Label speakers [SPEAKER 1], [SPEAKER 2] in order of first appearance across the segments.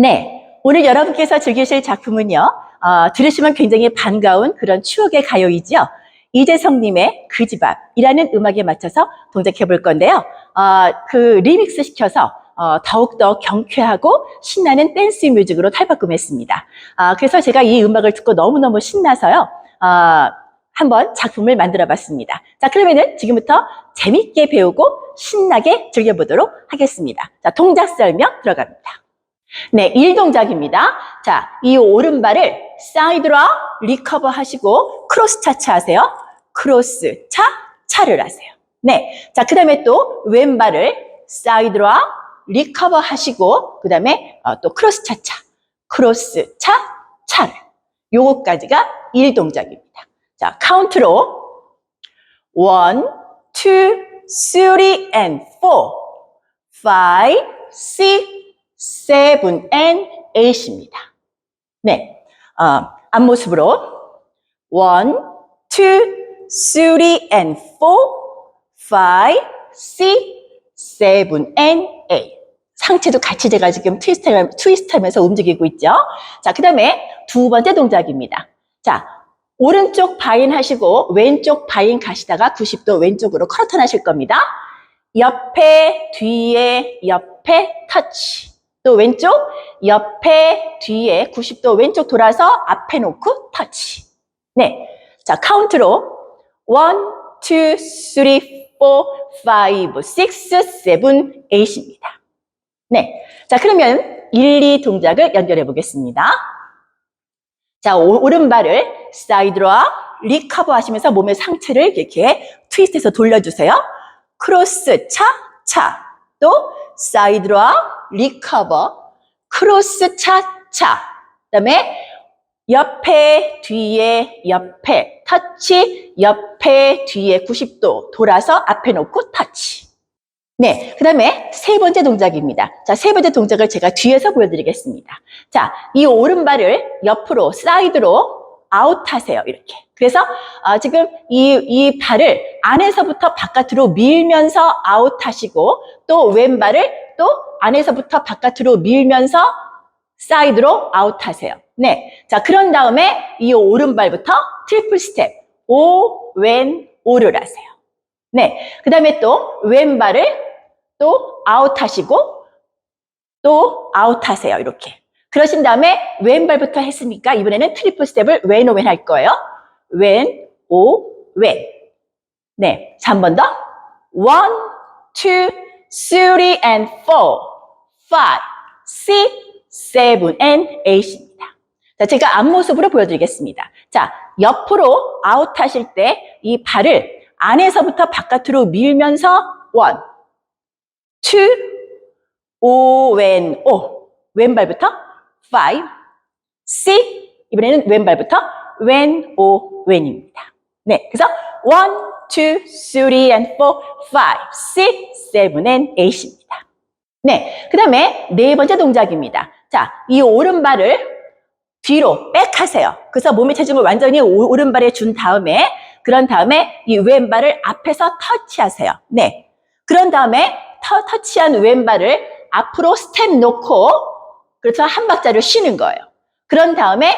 [SPEAKER 1] 네, 오늘 여러분께서 즐기실 작품은요, 어, 들으시면 굉장히 반가운 그런 추억의 가요이죠. 이재성님의 그 집 앞이라는 음악에 맞춰서 동작해 볼 건데요. 어, 그 리믹스 시켜서 어, 더욱더 경쾌하고 신나는 댄스 뮤직으로 탈바꿈했습니다. 아, 그래서 제가 이 음악을 듣고 너무너무 신나서요. 아, 한번 작품을 만들어 봤습니다. 자, 그러면은 지금부터 재밌게 배우고 신나게 즐겨보도록 하겠습니다. 자, 동작 설명 들어갑니다. 네, 1동작입니다. 자, 이 오른발을 사이드로 리커버 하시고 크로스 차차 하세요. 크로스 차, 차를 하세요. 네. 자, 그 다음에 또 왼발을 사이드로 리커버 하시고, 그 다음에 어, 또 크로스 차차, 크로스 차, 차를. 요거까지가 1동작입니다. 자, 카운트로 1, 2, 3, and 4, 5, 6, 7, and 8입니다. 네, 어, 앞모습으로 1, 2, 3, and 4, 5, 6, 7, and 8. 상체도 같이 제가 지금 트위스트, 트위스트 하면서 움직이고 있죠. 자, 그 다음에 두 번째 동작입니다. 자, 오른쪽 바인 하시고 왼쪽 바인 가시다가 90도 왼쪽으로 커튼 하실 겁니다. 옆에, 뒤에, 옆에 터치. 또 왼쪽, 옆에, 뒤에 90도 왼쪽 돌아서 앞에 놓고 터치. 네. 자, 카운트로 1, 2, 3, 4, 5, 6, 7, 8입니다. 네. 자, 그러면 1, 2 동작을 연결해 보겠습니다. 자, 오, 오른발을 사이드로 리커버 하시면서 몸의 상체를 이렇게 트위스트해서 돌려주세요. 크로스 차, 차. 또 사이드로 리커버, 크로스 차, 차. 그 다음에 옆에, 뒤에, 옆에, 터치, 옆에, 뒤에 90도 돌아서 앞에 놓고 터치. 네, 그 다음에 세 번째 동작입니다. 자, 세 번째 동작을 제가 뒤에서 보여드리겠습니다. 자, 이 오른발을 옆으로, 사이드로 아웃하세요. 이렇게. 그래서 어, 지금 이, 이 발을 안에서부터 바깥으로 밀면서 아웃하시고 또 왼발을 또 안에서부터 바깥으로 밀면서 사이드로 아웃하세요. 네. 자, 그런 다음에 이 오른발부터 트리플 스텝. 오, 왼, 오를 하세요. 네. 그 다음에 또 왼발을 또 아웃하시고 또 아웃하세요. 이렇게. 그러신 다음에 왼발부터 했으니까 이번에는 트리플 스텝을 왼, 오, 왼 할 거예요. 왼, 오, 왼. 네. 자, 한번 더. one, two, three, and four, five, six, seven, and eight입니다. 자, 제가 앞모습으로 보여드리겠습니다. 자, 옆으로 아웃 하실 때 이 발을 안에서부터 바깥으로 밀면서 one, 오, 왼, 오. 왼발부터 five, six, 이번에는 왼발부터 왼, 오, 왼입니다. 네, 그래서 one, two, three, and four, five, six, seven, and eight입니다. 네, 그 다음에 네 번째 동작입니다. 자, 이 오른발을 뒤로 백 하세요. 그래서 몸의 체중을 완전히 오- 오른발에 준 다음에 그런 다음에 이 왼발을 앞에서 터치하세요. 네. 그런 다음에 터, 터치한 왼발을 앞으로 스텝 놓고 그래서 한 박자를 쉬는 거예요. 그런 다음에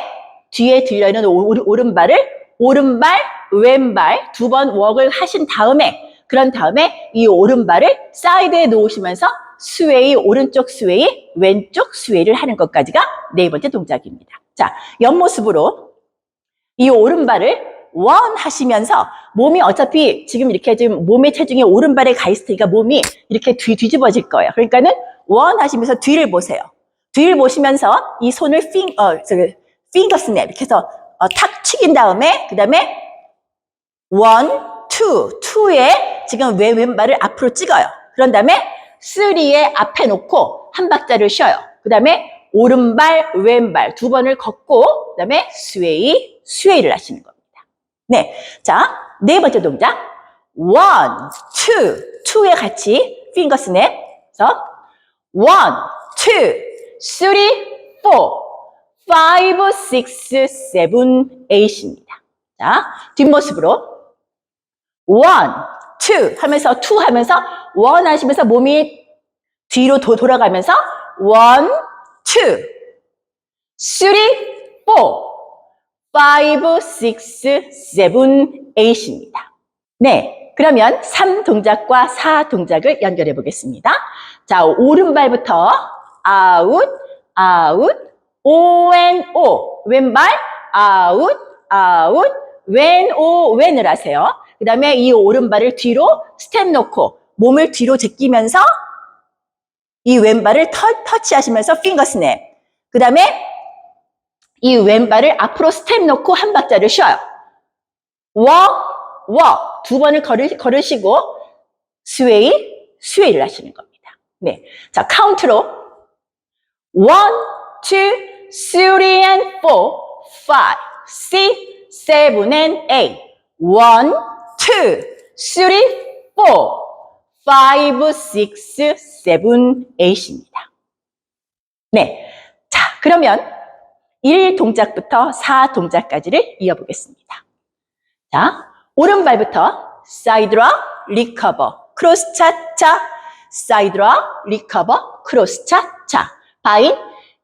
[SPEAKER 1] 뒤에 들려있는 오른발을 오른발, 왼발 두 번 웍을 하신 다음에 그런 다음에 이 오른발을 사이드에 놓으시면서 스웨이, 오른쪽 스웨이, 왼쪽 스웨이를 하는 것까지가 네 번째 동작입니다. 자, 옆모습으로 이 오른발을 원 하시면서 몸이 어차피 지금 이렇게 지금 몸의 체중이 오른발에 가 있으니까 몸이 이렇게 뒤, 뒤집어질 거예요. 그러니까는 원 하시면서 뒤를 보세요. 뒤를 보시면서 이 손을 핑, 어, 저기, 핑거 스냅 이렇게 해서 어, 탁 치긴 다음에 그 다음에 원, 투, 투에 지금 왼, 왼발을 앞으로 찍어요. 그런 다음에 쓰리에 앞에 놓고 한 박자를 쉬어요. 그 다음에 오른발, 왼발 두 번을 걷고 그 다음에 스웨이, 스웨이를 하시는 겁니다. 네, 자, 네 번째 동작 원, 투, 투에 같이 핑거 스냅 그래서 원, 투, 쓰리, 포, 파이브, 식스, 세븐, 에잇입니다. 자, 뒷모습으로 one, two 하면서 two 하면서 one 하시면서 몸이 뒤로 도, 돌아가면서 one, two, three, four, five, six, seven, eight입니다. 네, 그러면 3 동작과 4 동작을 연결해 보겠습니다. 자, 오른발부터 out, out, o and o. 왼발 out, when, o, when을 하세요. 그 다음에 이 오른발을 뒤로 스텝 놓고 몸을 뒤로 제끼면서 이 왼발을 터, 터치하시면서 핑거 스냅. 그 다음에 이 왼발을 앞으로 스텝 놓고 한 박자를 쉬어요. walk, walk. 두 번을 걸으, 걸으시고 스웨이, 스웨이를 하시는 겁니다. 네. 자, 카운트로 one, two, three and four, five, six, seven and eight. one, two, three, four, five, six, seven, eight입니다. 네. 자, 그러면 1 동작부터 4 동작까지를 이어보겠습니다. 자, 오른발부터 사이드로 리커버, 크로스 차차, 사이드로 리커버, 크로스 차차. 바인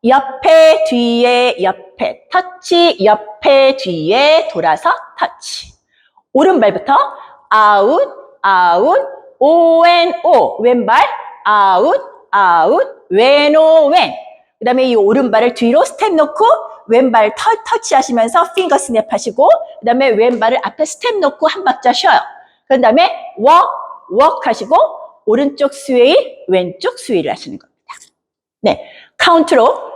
[SPEAKER 1] 옆에 뒤에 옆에 터치 옆에 뒤에 돌아서 터치. 오른발부터 아웃 아웃 오앤오 왼발 아웃 아웃 왼오 왼. 그 다음에 이 오른발을 뒤로 스텝 놓고 왼발 터, 터치하시면서 핑거 스냅 하시고 그 다음에 왼발을 앞에 스텝 놓고 한 박자 쉬어요. 그 다음에 워크 워크 하시고 오른쪽 스웨이 왼쪽 스웨이를 하시는 겁니다. 네, 카운트로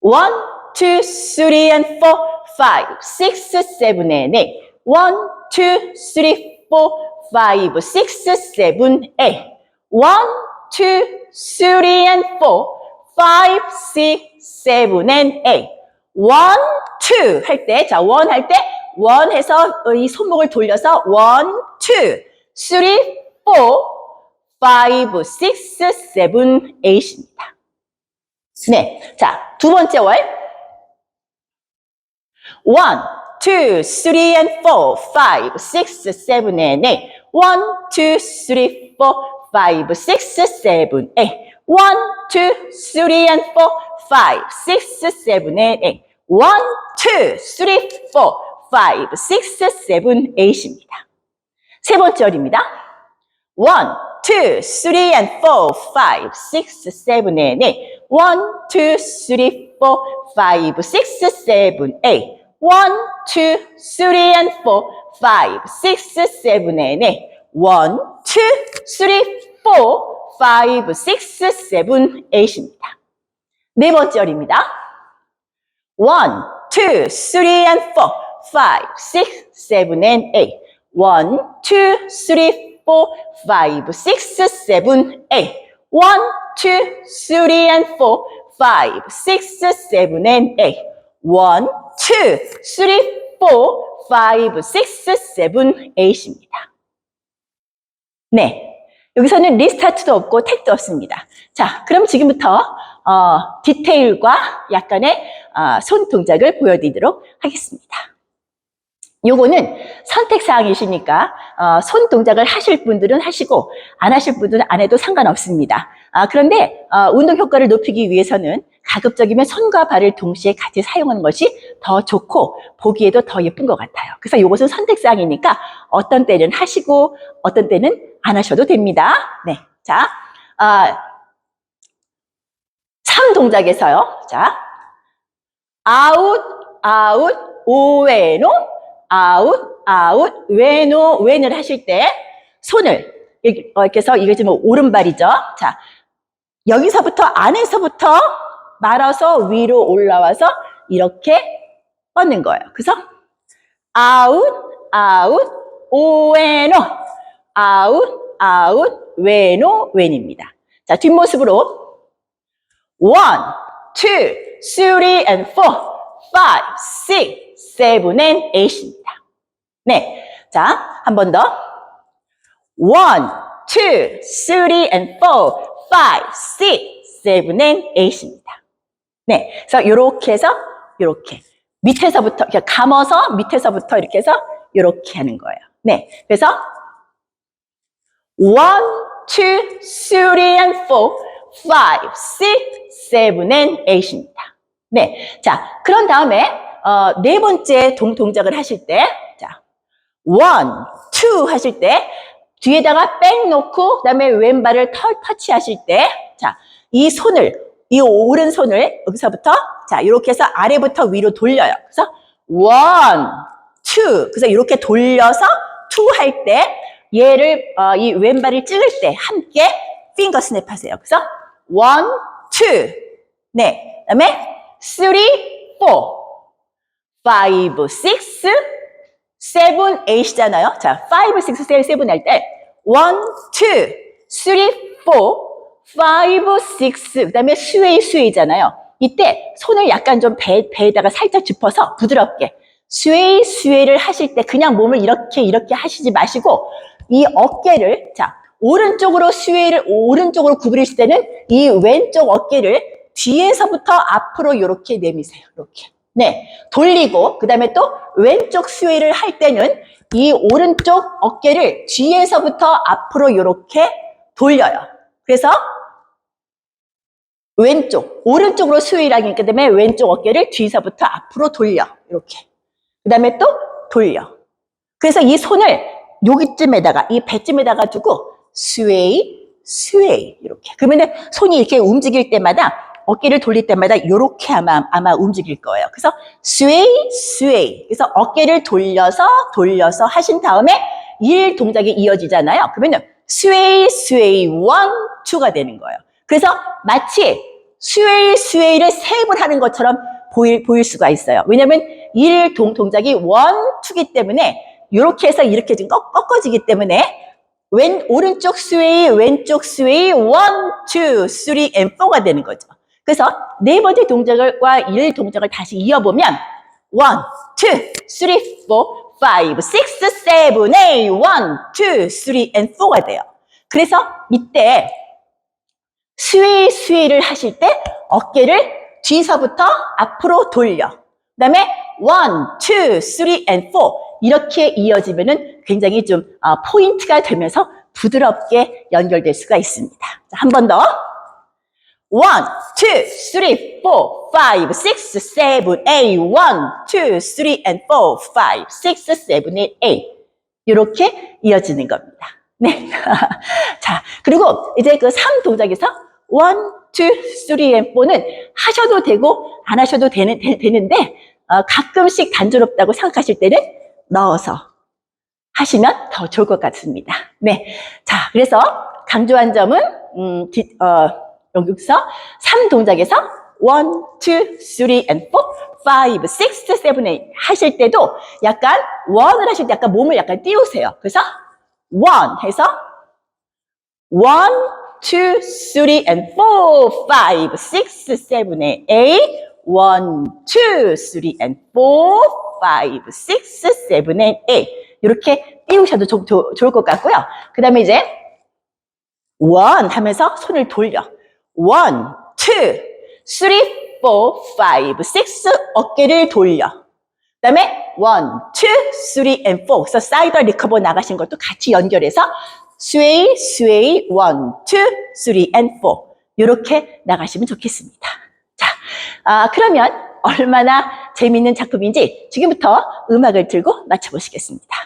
[SPEAKER 1] one, two, three, and four, five, six, seven, and eight. one, two, three, four, five, six, seven, eight. one, two, three, and four, five, six, seven, and eight. one, two 할 때, 자, one 할 때, one 해서 이 손목을 돌려서 one, two, three, four, five, six, seven, eight입니다. 네. 자, 두 번째 월. one, two, three, and four, five, six, seven, and eight. one, two, three, four, five, six, seven, eight. one, two, three, and four, five, six, seven, and eight. one, two, three, four, five, six, seven, eight입니다. 세 번째 월입니다. one, two, three, and four, five, six, seven, and eight. One, two, three, four, five, six, seven, eight. one, two, three, and four, five, six, seven, and eight. one, two, three, four, five, six, seven, eight입니다. 네 번째 월입니다. one, two, three, and four, five, six, seven, and eight. one, two, three, four, five, six, seven, eight. one, two, three, and four, five, six, seven, and eight. one, two, three, four, five, six, seven, eight입니다. 네. 여기서는 리스타트도 없고 택도 없습니다. 자, 그럼 지금부터 어, 디테일과 약간의 어, 손 동작을 보여드리도록 하겠습니다. 요거는 선택사항이시니까 어, 손 동작을 하실 분들은 하시고 안 하실 분들은 안 해도 상관없습니다. 아, 그런데 어, 운동 효과를 높이기 위해서는 가급적이면 손과 발을 동시에 같이 사용하는 것이 더 좋고 보기에도 더 예쁜 것 같아요. 그래서 이것은 선택사항이니까 어떤 때는 하시고 어떤 때는 안 하셔도 됩니다. 네, 자, 아, 3 동작에서요. 자, 아웃, 아웃, 오웨노, 아웃, 아웃, 웨노, 웬을 하실 때 손을 어, 이렇게 해서 이게 지금 오른발이죠. 자, 여기서부터 안에서부터 말아서 위로 올라와서 이렇게 뻗는 거예요. 그래서 아웃, 아웃, 오웨노, 아웃, 아웃, 웨노, 웬입니다. 자, 뒷모습으로 one, two, five, six, seven, and eight입니다. 네. 자, 한 번 더. one, two, five, six, seven, and eight입니다. 네. 그래서 이렇게 해서 이렇게 밑에서부터 이렇게 감아서 밑에서부터 이렇게 해서 이렇게 하는 거예요. 네. 그래서 one, two, three, and four, five, six, seven, and eight입니다. 네. 자, 그런 다음에, 어, 네 번째 동, 동작을 하실 때, 자, one, two 하실 때, 뒤에다가 백 놓고, 그 다음에 왼발을 털, 터치하실 때, 자, 이 손을, 이 오른손을 여기서부터, 자, 이렇게 해서 아래부터 위로 돌려요. 그래서 one, two. 그래서 이렇게 돌려서 two 할 때, 얘를, 어, 이 왼발을 찍을 때 함께 핑거 스냅 하세요. 그래서 one, two. 네. 그 다음에 three, four, five, six, seven, eight이잖아요. 자, five, six, seven, seven 할 때 one, two, three, four, five, six 그 다음에 스웨이, 스웨이잖아요. 이때 손을 약간 좀 배, 배에다가 살짝 짚어서 부드럽게 스웨이, 스웨이를 하실 때 그냥 몸을 이렇게 이렇게 하시지 마시고 이 어깨를 자 오른쪽으로 스웨이를 오른쪽으로 구부리실 때는 이 왼쪽 어깨를 뒤에서부터 앞으로 이렇게 내미세요. 이렇게. 네. 돌리고, 그 다음에 또 왼쪽 스웨이를 할 때는 이 오른쪽 어깨를 뒤에서부터 앞으로 이렇게 돌려요. 그래서 왼쪽, 오른쪽으로 스웨이를 하기 때문에 왼쪽 어깨를 뒤에서부터 앞으로 돌려. 이렇게. 그 다음에 또 돌려. 그래서 이 손을 여기쯤에다가, 이 배쯤에다가 두고 스웨이, 스웨이. 이렇게. 그러면 손이 이렇게 움직일 때마다 어깨를 돌릴 때마다 이렇게 아마 아마 움직일 거예요. 그래서 스웨이 스웨이. 그래서 어깨를 돌려서 돌려서 하신 다음에 일 동작이 이어지잖아요. 그러면 스웨이 스웨이 원 투가 되는 거예요. 그래서 마치 스웨이 스웨이를 세번 하는 것처럼 보일 보일 수가 있어요. 왜냐하면 일 동, 동작이 원 투기 때문에 이렇게 해서 이렇게 좀 꺾, 꺾어지기 때문에 왼 오른쪽 스웨이 왼쪽 스웨이 원, 투, 쓰리, 앤 포가 되는 거죠. 그래서 네 번째 동작과 일 동작을 다시 이어보면 one, two, three, four, five, six, seven, eight, one, two, three, and four가 돼요. 그래서 이때 스웨이 스웨이를 하실 때 어깨를 뒤서부터 앞으로 돌려. 그 다음에 one, two, three, and four 이렇게 이어지면은 굉장히 좀 어, 포인트가 되면서 부드럽게 연결될 수가 있습니다. 한 번 더. One, two, three, four, five, six, seven, eight. One, two, three, and four, five, six, seven, eight, eight. 이렇게 이어지는 겁니다. 네. 자, 그리고 이제 그 3 동작에서 one, two, three, and four는 하셔도 되고 안 하셔도 되는, 되, 되는 데 어, 가끔씩 단조롭다고 생각하실 때는 넣어서 하시면 더 좋을 것 같습니다. 네. 자, 그래서 강조한 점은 음, 디, 어, 여기서 3 동작에서 1, 2, 3, and 4, 5, 6, 7, 8 하실 때도 약간 1을 하실 때 약간 몸을 약간 띄우세요. 그래서 1 해서 1, 2, 3, and 4, 5, 6, 7, 8 1, 2, 3, and 4, 5, 6, 7, 8 이렇게 띄우셔도 조, 조, 좋을 것 같고요. 그 다음에 이제 1 하면서 손을 돌려. One, two, three, four, five, six 어깨를 돌려. 그 다음에 one, two, three, and four. 그래서 사이드 리커버 나가신 것도 같이 연결해서 sway, sway, one, two, three, and four. 이렇게 나가시면 좋겠습니다. 자, 아, 그러면 얼마나 재밌는 작품인지 지금부터 음악을 들고 맞춰보시겠습니다.